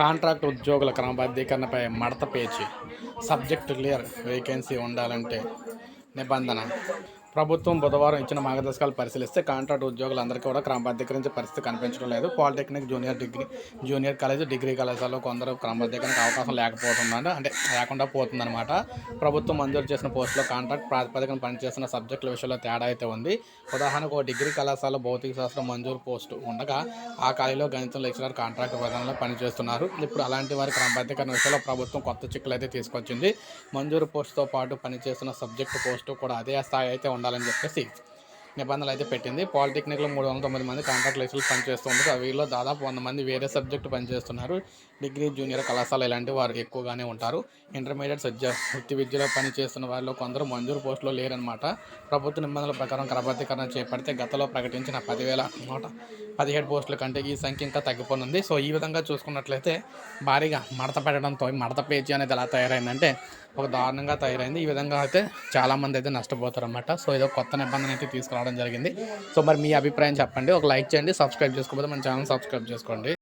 Contract ఉద్యోగుల క్రమబద్ధీకరణపై మడత పేచి సబ్జెక్ట్ క్లియర్ వేకెన్సీ ఉండాలంటే నిబంధన. ప్రభుత్వం బుధవారం ఇచ్చిన మార్గదర్శకాలు పరిశీలిస్తే కాంట్రాక్ట్ ఉద్యోగులందరికీ కూడా క్రమబద్ధీకరించే పరిస్థితి కనిపించడం లేదు. Polytechnic junior degree junior college degree కళాశాలలో కొందరు క్రమబద్ధీకరణకు అవకాశం లేకపోతుందని అంటే లేకుండా పోతుందన్నమాట. ప్రభుత్వం మంజూరు చేసిన పోస్టులో కాంట్రాక్ట్ ప్రాతిపదికన పనిచేస్తున్న సబ్జెక్టుల విషయంలో తేడా అయితే ఉంది. ఉదాహరణకు ఒక డిగ్రీ కళాశాల భౌతిక శాస్త్రం మంజూరు పోస్టు ఉండగా ఆ ఖాళీలో గణితం లెక్చరర్ కాంట్రాక్ట్ విధానంలో పనిచేస్తున్నారు. ఇప్పుడు అలాంటి వారి క్రమబద్ధీకరణ విషయంలో ప్రభుత్వం కొత్త చిక్కులు అయితే తీసుకొచ్చింది. మంజూరు పోస్టుతో పాటు పనిచేస్తున్న సబ్జెక్టు పోస్టు కూడా అదే స్థాయి అయితే ఉండాలని చెప్పేసి నిబంధనలు అయితే పెట్టింది. పాలిటెక్నిక్లో మూడు వందల తొమ్మిది మంది కాంట్రాక్ట్ లెక్చర్లు పనిచేస్తుంది వీళ్ళలో దాదాపు వంద మంది వేరే సబ్జెక్టు పనిచేస్తున్నారు. డిగ్రీ జూనియర్ కళాశాల ఇలాంటి వారు ఎక్కువగానే ఉంటారు. ఇంటర్మీడియట్ సజ్జ వృత్తి విద్యలో పనిచేస్తున్న వారిలో కొందరు మంజూరు పోస్టులో లేరనమాట ప్రభుత్వ నిబంధనల ప్రకారం క్రమబద్ధీకరణ చేపడితే గతంలో ప్రకటించిన పదివేల నూట పదిహేడు పోస్టుల కంటే ఈ సంఖ్య ఇంకా తగ్గిపోనుంది. సో ఈ విధంగా చూసుకున్నట్లయితే భారీగా మడత పెట్టడంతో మడత పేజీ అనేది ఎలా తయారైందంటే ఒక దారుణంగా తయారైంది. ఈ విధంగా అయితే చాలామంది అయితే నష్టపోతారనమాట సో ఏదో కొత్త నిబంధన అయితే తీసుకురావడం జరిగింది. సో మరి మీ అభిప్రాయం చెప్పండి. ఒక లైక్ చేయండి సబ్స్క్రైబ్ చేసుకోకపోతే మన ఛానల్ సబ్స్క్రైబ్ చేసుకోండి.